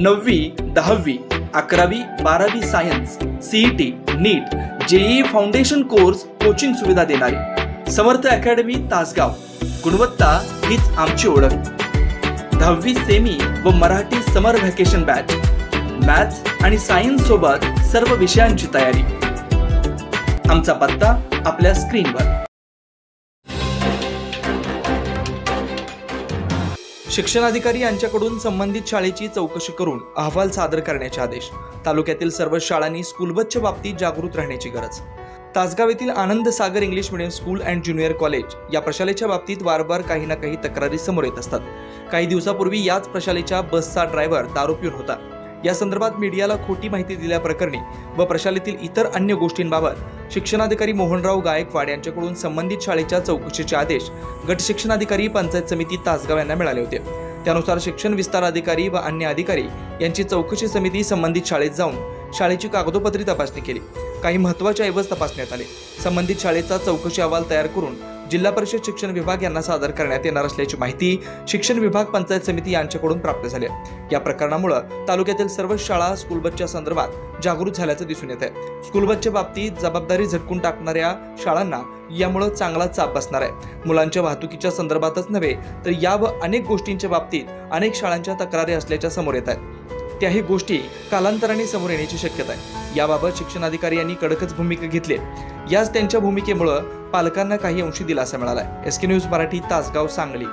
नववी दहावी अकरावी बारावी science CET NEET JEE foundation course coaching सुविधा देणारी. समर्थ अकॅडमी तासगाव. गुणवत्ता हीच आमची ओळख. दहावी सेमी व Marathi summer vacation batch maths आणि सायन्स सोबत सर्व विषयांची तयारी. आमचा पत्ता आपल्या स्क्रीनवर शिक्षणाधिकारी यांच्याकडून संबंधित शाळेची चौकशी करून अहवाल सादर करण्याचे आदेश. तालुक्यातील सर्व शाळांनी स्कूल बसच्या बाबतीत जागृत राहण्याची गरज. तासगाव येथील Anand Sagar English medium school and junior college या प्रशालेच्या बाबतीत वारंवार काही ना काही तक्रारी समोर येत असतात. काही दिवसापूर्वी याच प्रशालेच्या बसचा ड्रायव्हर दारू पिऊन होता. या संदर्भात मीडियाला खोटी माहिती दिल्याप्रकरणी व प्रशालेतील इतर अन्य गोष्टींबाबत शिक्षणाधिकारी मोहनराव गायकवाड यांच्याकडून संबंधित शाळेच्या चौकशीचे आदेश गट शिक्षणाधिकारी पंचायत समिती तासगाव यांना मिळाले होते. त्यानुसार शिक्षण विस्तार अधिकारी व अन्य अधिकारी यांची चौकशी समिती संबंधित शाळेत जाऊन शाळेची कागदोपत्री तपासणी केली. काही महत्त्वाच्या ऐवज तपासण्यात आले. संबंधित शाळेचा चौकशी अहवाल तयार करून जिल्हा परिषद शिक्षण विभाग यांना सादर करण्यात येणार असल्याची माहिती शिक्षण विभाग पंचायत समिती यांच्याकडून प्राप्त झाली आहे. या प्रकरणामुळे तालुक्यातील सर्व शाळा स्कूल बसच्या संदर्भात जागृत झाल्याचं दिसून येत आहे स्कूल बसच्या बाबतीत जबाबदारी झटकून टाकणाऱ्या शाळांना यामुळे चांगला चाप बसणार आहे. मुलांच्या वाहतुकीच्या संदर्भातच नव्हे तर या व अनेक गोष्टींच्या बाबतीत अनेक शाळांच्या तक्रारी असल्याच्या समोर येत आहेत. त्याही गोष्टी कालांतराने समोर येण्याची शक्यता आहे. याबाबत शिक्षणाधिकारी यांनी कडकच भूमिका घेतली याच त्यांच्या भूमिकेमुळं पालकांना काही अंशी दिलासा मिळाला S K news Marathi Tasgaon Sangli.